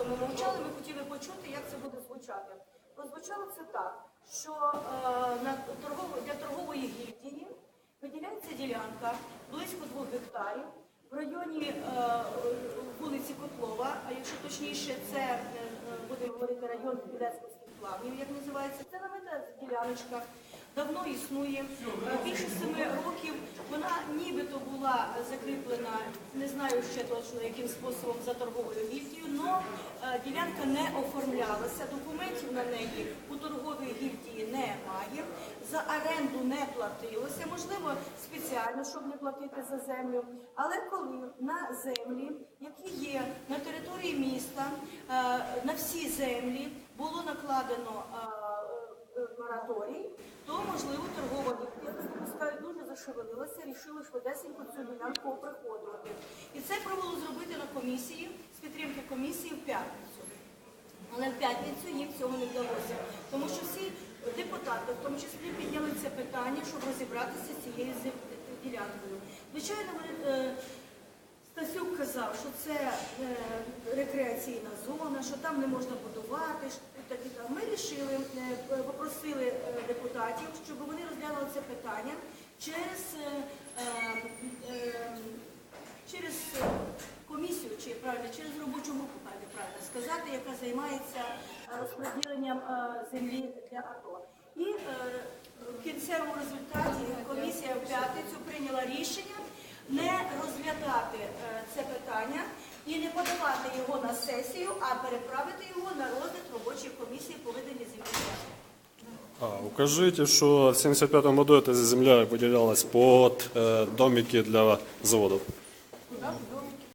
що ми мовчали, ми хотіли почути, як це буде звучати. Прозвучало це так, що е, для торгової гільдії виділяється ділянка близько двох гектарів в районі е, вулиці Котлова, а якщо точніше, це е, е, будемо говорити район Білецьких плавнів, як називається. Це намита діляночка. Давно існує більше семи років. Вона нібито була закріплена, не знаю ще точно яким способом за торговою гільдією, ділянка не оформлялася. Документів на неї у торговій гільдії немає. За оренду не платилося, можливо, спеціально, щоб не платити за землю. Але коли на землі, які є на території міста, е, на всі землі було накладено е, е, мораторій, то можливо торгова гільдія, дуже зашевелилася, рішили швидесенько цю ділянку оприходувати. І це пробувало зробити на комісії комісії в п'ятницю. Але в п'ятницю їм цього не вдалося, тому що всі депутати, в тому числі, підняли це питання, щоб розібратися з цією ділянкою. Звичайно, е, Стасюк казав, що це е, рекреаційна зона, що там не можна будувати. Ми рішили, е, попросили депутатів, щоб вони розглянули це питання через, через комісію, чи правильно, через робочу сказати, яка займається е, розподіленням е, землі для АТО. І е, в кінцевому результаті комісія в п'ятницю прийняла рішення не розглядати е, це питання і не подавати його на сесію, а переправити його на розгляд робочої комісії по виданні землі. А, укажите, что в 75 году эта земля выделялась под э, домики для заводов.